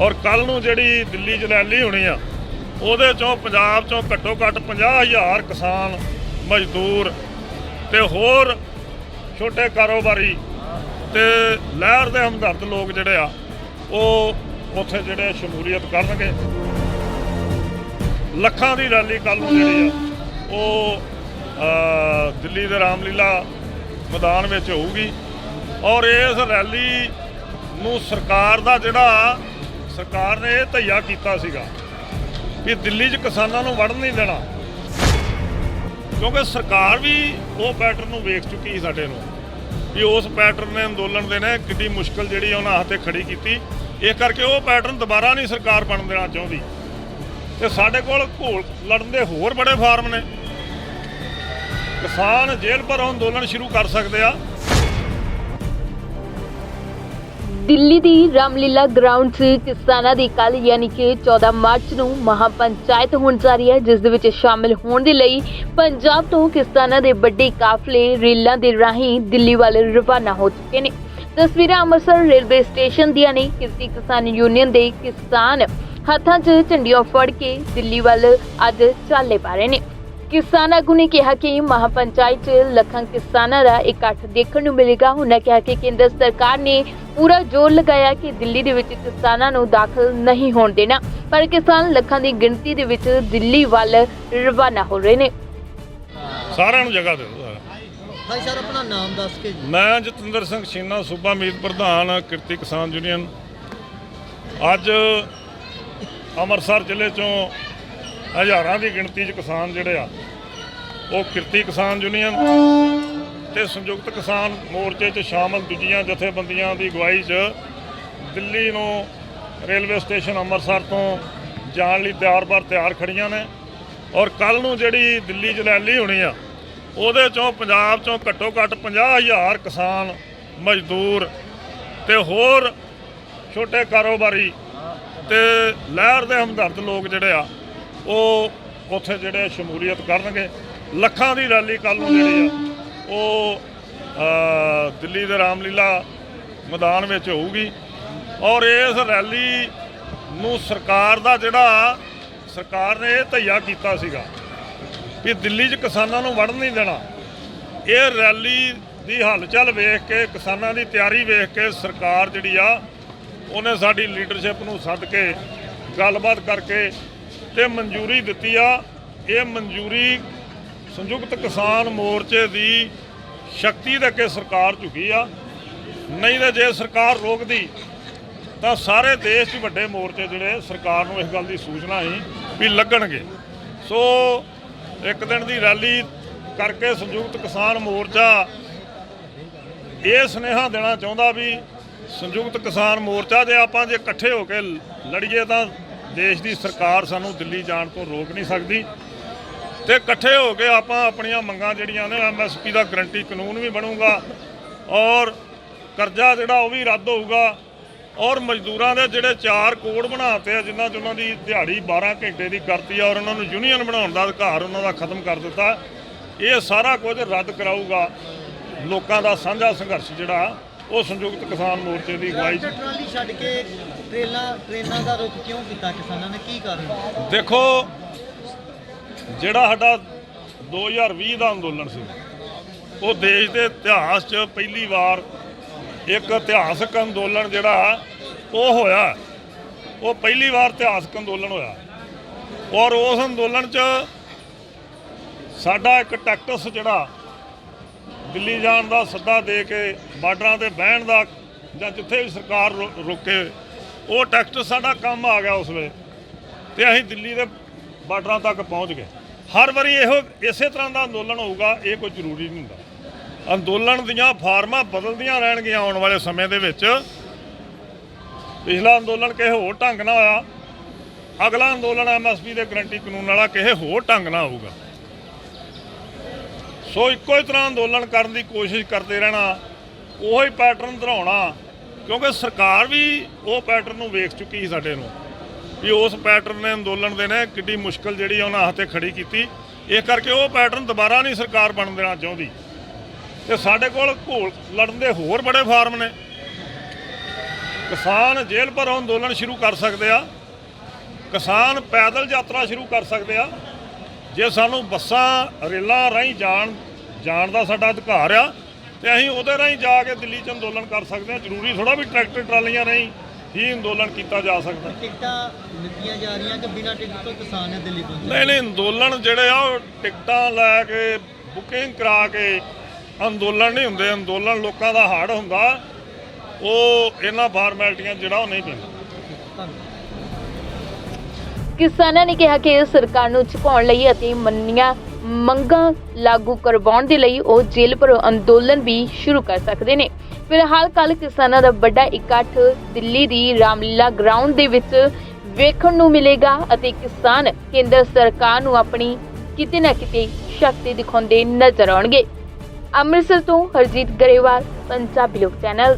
ਔਰ ਕੱਲ ਨੂੰ ਜਿਹੜੀ ਦਿੱਲੀ 'ਚ ਰੈਲੀ ਹੋਣੀ ਆ, ਉਹਦੇ ਚੋਂ ਪੰਜਾਬ ਚੋਂ ਘੱਟੋ ਘੱਟ 50000 ਕਿਸਾਨ ਮਜ਼ਦੂਰ ਤੇ ਹੋਰ ਛੋਟੇ ਕਾਰੋਬਾਰੀ ਤੇ ਲਹਿਰ ਦੇ ਹਮਦਰਦ ਲੋਕ ਜਿਹੜੇ ਆ, ਉਹ ਉੱਥੇ ਜਿਹੜੇ ਸ਼ਮੂਲੀਅਤ ਕਰਨਗੇ। ਲੱਖਾਂ ਦੀ ਰੈਲੀ ਕੱਲ ਨੂੰ ਜਿਹੜੀ ਆ, ਉਹ ਦਿੱਲੀ ਦੇ ਰਾਮਲੀਲਾ ਮੈਦਾਨ ਵਿੱਚ ਹੋਊਗੀ। ਔਰ ਇਸ ਰੈਲੀ ਨੂੰ ਸਰਕਾਰ ਦਾ ਜਿਹੜਾ ਸਰਕਾਰ ਨੇ ਇਹ ਧਈਆ ਕੀਤਾ ਸੀਗਾ ਕਿ ਦਿੱਲੀ 'ਚ ਕਿਸਾਨਾਂ ਨੂੰ ਵੜਨ ਨਹੀਂ ਦੇਣਾ। ਕਿਉਂਕਿ ਸਰਕਾਰ ਵੀ ਉਹ ਪੈਟਰਨ ਨੂੰ ਵੇਖ ਚੁੱਕੀ ਸੀ ਸਾਡੇ ਨੂੰ ਵੀ ਉਸ ਪੈਟਰਨ ਨੇ ਅੰਦੋਲਨ ਦੇ ਨੇ ਕਿੰਨੀ ਮੁਸ਼ਕਲ ਜਿਹੜੀ ਉਹਨਾਂ ਹੱਥੇ ਖੜੀ ਕੀਤੀ। ਇਹ ਕਰਕੇ ਉਹ ਪੈਟਰਨ ਦੁਬਾਰਾ ਨਹੀਂ ਸਰਕਾਰ ਬਣ ਦੇਣਾ ਚਾਹੁੰਦੀ। ਤੇ ਸਾਡੇ ਕੋਲ ਘੋਲ ਲੜਨ ਦੇ ਹੋਰ ਬੜੇ ਫਾਰਮ ਨੇ। ਕਿਸਾਨ ਜੇਲ੍ਹ ਪਰ ਅੰਦੋਲਨ ਸ਼ੁਰੂ ਕਰ ਸਕਦੇ ਆ। ਦਿੱਲੀ ਦੀ ਰਾਮਲੀਲਾ ਗਰਾਊਂਡ 'ਚ ਕਿਸਾਨਾਂ ਦੀ ਕੱਲ ਯਾਨੀ ਕਿ 14 ਮਾਰਚ ਨੂੰ ਮਹਾਪੰਚਾਇਤ ਹੋਣ ਜਾ ਰਹੀ ਹੈ, ਜਿਸ ਦੇ ਵਿੱਚ ਸ਼ਾਮਿਲ ਹੋਣ ਦੇ ਲਈ ਪੰਜਾਬ ਤੋਂ ਕਿਸਾਨਾਂ ਦੇ ਵੱਡੇ ਕਾਫਲੇ ਰੇਲਾਂ ਦੇ ਰਾਹੀਂ ਦਿੱਲੀ ਵੱਲ ਰਵਾਨਾ ਹੋ ਚੁੱਕੇ ਨੇ। ਤਸਵੀਰਾਂ ਅੰਮ੍ਰਿਤਸਰ ਰੇਲਵੇ ਸਟੇਸ਼ਨ ਦੀਆਂ ਨੇ। ਕਿਰਤੀ ਕਿਸਾਨ ਯੂਨੀਅਨ ਦੇ ਕਿਸਾਨ ਹੱਥਾਂ 'ਚ ਝੰਡੀਆਂ ਫੜ ਕੇ ਦਿੱਲੀ ਵੱਲ ਅੱਜ ਚਾਲੇ ਪਾ ਰਹੇ ਨੇ। ਕਿਸਾਨ ਆਗੂ ਨੇ ਕਿਹਾ ਕਿ ਮਹਾਪੰਚਾਇਤ 'ਚ ਲੱਖਾਂ ਕਿਸਾਨਾਂ ਦਾ ਇਕੱਠ ਦੇਖਣ ਨੂੰ ਮਿਲੇਗਾ। ਉਹਨਾਂ ਕਿਹਾ ਕਿ ਕੇਂਦਰ ਸਰਕਾਰ ਨੇ ਪੂਰਾ ਜ਼ੋਰ ਲਗਾਇਆ ਕਿ ਦਿੱਲੀ ਦੇ ਵਿੱਚ ਕਿਸਾਨਾਂ ਨੂੰ ਦਾਖਲ ਨਹੀਂ ਹੋਣ ਦੇਣਾ ਪਰ ਕਿਸਾਨ ਲੱਖਾਂ ਦੀ ਗਿਣਤੀ ਦੇ ਵਿੱਚ ਦਿੱਲੀ ਵੱਲ ਰਵਾਨਾ ਹੋ ਰਹੇ ਨੇ। ਸਾਰਿਆਂ ਨੂੰ ਜਗ੍ਹਾ ਦਿਓ। ਭਾਈ ਸਰ ਆਪਣਾ ਨਾਮ ਦੱਸ ਕੇ ਜੀ। ਮੈਂ ਜਤਿੰਦਰ ਸਿੰਘ ਛੀਨਾ ਸੂਬਾ ਮੀਤ ਪ੍ਰਧਾਨ ਕਿਰਤੀ ਕਿਸਾਨ ਯੂਨੀਅਨ। ਅੱਜ ਅੰਮ੍ਰਿਤਸਰ ਜ਼ਿਲ੍ਹੇ ਚੋਂ ਹਜ਼ਾਰਾਂ ਦੀ ਗਿਣਤੀ 'ਚ ਕਿਸਾਨ ਜਿਹੜੇ ਆ, ਉਹ ਕਿਰਤੀ ਕਿਸਾਨ ਯੂਨੀਅਨ ਤੇ ਸੰਯੁਕਤ ਕਿਸਾਨ ਮੋਰਚੇ 'ਚ ਸ਼ਾਮਲ ਦੂਜੀਆਂ ਜਥੇਬੰਦੀਆਂ ਦੀ ਅਗਵਾਈ 'ਚ ਦਿੱਲੀ ਨੂੰ ਰੇਲਵੇ ਸਟੇਸ਼ਨ ਅੰਮ੍ਰਿਤਸਰ ਤੋਂ ਜਾਣ ਲਈ ਤਿਆਰ-ਬਰ ਤਿਆਰ ਖੜੀਆਂ ਨੇ। ਔਰ ਕੱਲ ਨੂੰ ਜਿਹੜੀ ਦਿੱਲੀ 'ਚ ਰੈਲੀ ਹੋਣੀ ਆ, ਉਹਦੇ ਚੋਂ ਪੰਜਾਬ ਚੋਂ ਘੱਟੋ ਘੱਟ 50000 ਕਿਸਾਨ ਮਜ਼ਦੂਰ ਤੇ ਹੋਰ ਛੋਟੇ ਕਾਰੋਬਾਰੀ ਤੇ ਲਹਿਰ ਦੇ ਹਮਦਰਦ ਲੋਕ ਜਿਹੜੇ ਆ ਉਹ ਉੱਥੇ ਜਿਹੜੇ ਸ਼ਮੂਲੀਅਤ ਕਰਨਗੇ, ਲੱਖਾਂ ਦੀ ਰੈਲੀ ਕੱਲ ਨੂੰ ਜਿਹੜੀ ਆ, ਉਹ ਦਿੱਲੀ ਦੇ ਰਾਮਲੀਲਾ ਮੈਦਾਨ ਵਿੱਚ ਹੋਊਗੀ। ਔਰ ਇਸ ਰੈਲੀ ਨੂੰ ਸਰਕਾਰ ਦਾ ਜਿਹੜਾ, ਸਰਕਾਰ ਨੇ ਇਹ ਧਈਆ ਕੀਤਾ ਸੀਗਾ ਕਿ ਦਿੱਲੀ 'ਚ ਕਿਸਾਨਾਂ ਨੂੰ ਵੜਨ ਨਹੀਂ ਦੇਣਾ। ਇਹ ਰੈਲੀ ਦੀ ਹਲਚਲ ਵੇਖ ਕੇ, ਕਿਸਾਨਾਂ ਦੀ ਤਿਆਰੀ ਵੇਖ ਕੇ ਸਰਕਾਰ ਜਿਹੜੀ ਆ, ਉਹਨੇ ਸਾਡੀ ਲੀਡਰਸ਼ਿਪ ਨੂੰ ਸੱਦ ਕੇ, ਗੱਲਬਾਤ ਕਰਕੇ ਤੇ ਮਨਜ਼ੂਰੀ ਦਿੱਤੀ ਆ। ਇਹ ਮਨਜ਼ੂਰੀ ਸੰਯੁਕਤ ਕਿਸਾਨ ਮੋਰਚੇ ਦੀ ਸ਼ਕਤੀ ਦੇ ਕੇ ਸਰਕਾਰ ਝੁਕੀ ਆ। ਨਹੀਂ ਤਾਂ ਜੇ ਸਰਕਾਰ ਰੋਕਦੀ, ਤਾਂ ਸਾਰੇ ਦੇਸ਼ 'ਚ ਵੱਡੇ ਮੋਰਚੇ ਜਿਹੜੇ ਸਰਕਾਰ ਨੂੰ ਇਸ ਗੱਲ ਦੀ ਸੂਚਨਾ ਸੀ ਵੀ ਲੱਗਣਗੇ। ਸੋ ਇੱਕ ਦਿਨ ਦੀ ਰੈਲੀ ਕਰਕੇ ਸੰਯੁਕਤ ਕਿਸਾਨ ਮੋਰਚਾ ਇਹ ਸੁਨੇਹਾ ਦੇਣਾ ਚਾਹੁੰਦਾ ਵੀ ਸੰਯੁਕਤ ਕਿਸਾਨ ਮੋਰਚਾ ਜੇ ਆਪਾਂ ਜੇ ਇਕੱਠੇ ਹੋ ਕੇ ਲੜੀਏ ਤਾਂ ਦੇਸ਼ ਦੀ ਸਰਕਾਰ ਸਾਨੂੰ ਦਿੱਲੀ ਜਾਣ ਤੋਂ ਰੋਕ ਨਹੀਂ ਸਕਦੀ ਤੇ ਇਕੱਠੇ ਹੋ ਕੇ ਆਪਾਂ ਆਪਣੀਆਂ ਮੰਗਾਂ ਜਿਹੜੀਆਂ ਨੇ ਐਮਐਸਪੀ ਦਾ ਗਰੰਟੀ ਕਾਨੂੰਨ ਵੀ ਬਣੂਗਾ ਔਰ ਕਰਜ਼ਾ ਜਿਹੜਾ ਉਹ ਵੀ ਰੱਦ ਹੋਊਗਾ ਔਰ ਮਜ਼ਦੂਰਾਂ ਦੇ ਜਿਹੜੇ ਚਾਰ ਕੋਡ ਬਣਾਤੇ ਆ, ਜਿਨ੍ਹਾਂ 'ਚ ਉਹਨਾਂ ਦੀ ਦਿਹਾੜੀ 12 ਘੰਟੇ ਦੀ ਕਰਤੀ ਆ ਔਰ ਉਹਨਾਂ ਨੂੰ ਯੂਨੀਅਨ ਬਣਾਉਣ ਦਾ ਅਧਿਕਾਰ ਉਹਨਾਂ ਦਾ ਖਤਮ ਕਰ ਦਿੱਤਾ, ਇਹ ਸਾਰਾ ਕੁਝ ਰੱਦ ਕਰਾਊਗਾ। ਲੋਕਾਂ ਦਾ ਸਾਂਝਾ ਸੰਘਰਸ਼ ਜਿਹੜਾ ਉਹ ਸੰਯੁਕਤ ਕਿਸਾਨ ਮੋਰਚੇ ਦੀ ਅਗਵਾਈ 'ਚ ਟਰੈਕਟਰ ਟਰਾਲੀ ਛੱਡ ਕੇ ਟ੍ਰੇਲਾਂ ਟ੍ਰੇਨਾਂ ਦਾ ਰੁਖ ਕਿਉਂ ਕੀਤਾ ਕਿਸਾਨਾਂ ਨੇ? ਕੀ ਕਾਰਨ? ਦੇਖੋ ਜਿਹੜਾ ਸਾਡਾ 2020 ਦਾ ਅੰਦੋਲਨ ਸੀ ਉਹ ਦੇਸ਼ ਦੇ ਇਤਿਹਾਸ 'ਚ ਪਹਿਲੀ ਵਾਰ ਇੱਕ ਇਤਿਹਾਸਕ ਅੰਦੋਲਨ ਜਿਹੜਾ ਉਹ ਹੋਇਆ। ਉਹ ਪਹਿਲੀ ਵਾਰ ਇਤਿਹਾਸਕ ਅੰਦੋਲਨ ਹੋਇਆ। ਔਰ ਉਸ ਅੰਦੋਲਨ 'ਚ ਸਾਡਾ ਇੱਕ ਟੈਕਟਸ ਜਿਹੜਾ ਦਿੱਲੀ ਜਾਣ ਦਾ ਸੱਦਾ ਦੇ ਕੇ ਬਾਰਡਰਾਂ ਤੇ ਬਹਿਣ ਦਾ ਜਾਂ ਜਿੱਥੇ ਵੀ ਸਰਕਾਰ ਰੋ- ਰੋਕੇ, ਉਹ ਟੈਕਸਟ ਸਾਡਾ ਕੰਮ ਆ ਗਿਆ ਉਸ ਵੇਲੇ। ਤੇ ਅਸੀਂ ਦਿੱਲੀ ਦੇ ਬਾਰਡਰਾਂ ਤੱਕ ਪਹੁੰਚ ਗਏ। ਹਰ ਵਾਰੀ ਇਹੋ, ਇਸੇ ਤਰ੍ਹਾਂ ਦਾ ਅੰਦੋਲਨ ਹੋਊਗਾ, ਇਹ ਕੋਈ ਜ਼ਰੂਰੀ ਨਹੀਂ ਹੁੰਦਾ। ਅੰਦੋਲਨ ਦੀਆਂ ਫਾਰਮਾਂ ਬਦਲਦੀਆਂ ਰਹਿਣਗੀਆਂ ਆਉਣ ਵਾਲੇ ਸਮੇਂ ਦੇ ਵਿੱਚ। ਪਿਛਲਾ ਅੰਦੋਲਨ ਕਿਸੇ ਹੋਰ ਢੰਗ ਨਾਲ ਹੋਇਆ। ਅਗਲਾ ਅੰਦੋਲਨ ਐਮਐਸਪੀ ਦੇ ਗਰੰਟੀ ਕਾਨੂੰਨ ਵਾਲਾ ਕਿਸੇ ਹੋਰ ਢੰਗ ਨਾਲ ਹੋਊਗਾ। ਸੋ ਇੱਕੋ ਹੀ ਤਰ੍ਹਾਂ ਅੰਦੋਲਨ ਕਰਨ ਦੀ ਕੋਸ਼ਿਸ਼ ਕਰਦੇ ਰਹਿਣਾ, ਉਹੀ ਪੈਟਰਨ ਦੁਹਰਾਉਣਾ ਕਿਉਂਕਿ ਸਰਕਾਰ ਵੀ ਉਹ ਪੈਟਰਨ ਨੂੰ ਵੇਖ ਚੁੱਕੀ ਸੀ ਸਾਡੇ ਨੂੰ, ਵੀ ਉਸ ਪੈਟਰਨ ਨੇ ਅੰਦੋਲਨ ਦੇ ਨੇ ਕਿੱਡੀ ਮੁਸ਼ਕਲ ਜਿਹੜੀ ਉਹਨਾਂ ਹੱਥੇ ਖੜੀ ਕੀਤੀ। ਇਸ ਕਰਕੇ ਉਹ ਪੈਟਰਨ ਦੁਬਾਰਾ ਨਹੀਂ ਸਰਕਾਰ ਬਣ ਦੇਣਾ ਚਾਹੁੰਦੀ। ਤੇ ਸਾਡੇ ਕੋਲ ਘੋਲ ਲੜਨ ਦੇ ਹੋਰ ਬੜੇ ਫਾਰਮ ਨੇ। ਕਿਸਾਨ ਜੇਲ੍ਹ ਪਰ ਅੰਦੋਲਨ ਸ਼ੁਰੂ ਕਰ ਸਕਦੇ ਆ। ਕਿਸਾਨ ਪੈਦਲ ਯਾਤਰਾ ਸ਼ੁਰੂ ਕਰ ਸਕਦੇ ਆ। ਜੇ ਸਾਨੂੰ ਬੱਸਾਂ, ਰੇਲਾਂ ਰਾਹੀਂ ਜਾਣ ਜਾਣ ਦਾ ਸਾਡਾ ਅਧਿਕਾਰ ਆ ਤੇ ਅਸੀਂ ਉਹਦੇ ਰਾਹੀਂ ਜਾ ਕੇ ਦਿੱਲੀ 'ਚ ਅੰਦੋਲਨ ਕਰ ਸਕਦੇ ਆ ਜ਼ਰੂਰੀ ਥੋੜਾ ਵੀ ਟਰੈਕਟਰ ਟਰਾਲੀਆਂ ਰਾਹੀਂ ਹੀ ਅੰਦੋਲਨ ਕੀਤਾ ਜਾ ਸਕਦਾ। ਟਿਕਟਾਂ ਦਿੱਤੀਆਂ ਜਾ ਰਹੀਆਂ ਕਿ ਬਿਨਾਂ ਟਿਕਟ ਤੋਂ ਕਿਸਾਨ ਨੇ ਦਿੱਲੀ ਪਹੁੰਚੇ। ਨਹੀਂ ਨਹੀਂ ਅੰਦੋਲਨ ਜਿਹੜੇ ਆ ਉਹ ਟਿਕਟਾਂ ਲੈ ਕੇ ਬੁਕਿੰਗ ਕਰਾ ਕੇ ਅੰਦੋਲਨ ਨਹੀਂ ਹੁੰਦੇ। ਅੰਦੋਲਨ ਲੋਕਾਂ ਦਾ ਹਾੜ ਹੁੰਦਾ। ਉਹ ਇਹਨਾਂ ਫਾਰਮੈਲਿਟੀਆਂ ਜਿਹੜਾ ਉਹ ਨਹੀਂ ਪੈਂਦਾ ਕਿਸਾਨਾਂ ਨੇ ਕਿਹਾ ਕਿ ਸਰਕਾਰ ਨੂੰ ਝੁਕਾਉਣ ਲਈ ਅਤੇ ਮੰਨੀਆਂ ਮੰਗਾਂ ਲਾਗੂ ਕਰਵਾਉਣ ਦੇ ਲਈ ਉਹ ਜੇਲ੍ਹ ਪਰ ਅੰਦੋਲਨ ਵੀ ਸ਼ੁਰੂ ਕਰ ਸਕਦੇ ਨੇ। ਫਿਲਹਾਲ ਕੱਲ ਕਿਸਾਨਾਂ ਦਾ ਵੱਡਾ ਇਕੱਠ ਦਿੱਲੀ ਦੀ ਰਾਮਲੀਲਾ ਗਰਾਊਂਡ ਦੇ ਵਿੱਚ ਵੇਖਣ ਨੂੰ ਮਿਲੇਗਾ ਅਤੇ ਕਿਸਾਨ ਕੇਂਦਰ ਸਰਕਾਰ ਨੂੰ ਆਪਣੀ ਕਿਤੇ ਨਾ ਕਿਤੇ ਸ਼ਕਤੀ ਦਿਖਾਉਂਦੇ ਨਜ਼ਰ ਆਉਣਗੇ। ਅੰਮ੍ਰਿਤਸਰ ਤੋਂ ਹਰਜੀਤ ਗਰੇਵਾਲ, ਪੰਜਾਬੀ ਲੋਕ ਚੈਨਲ।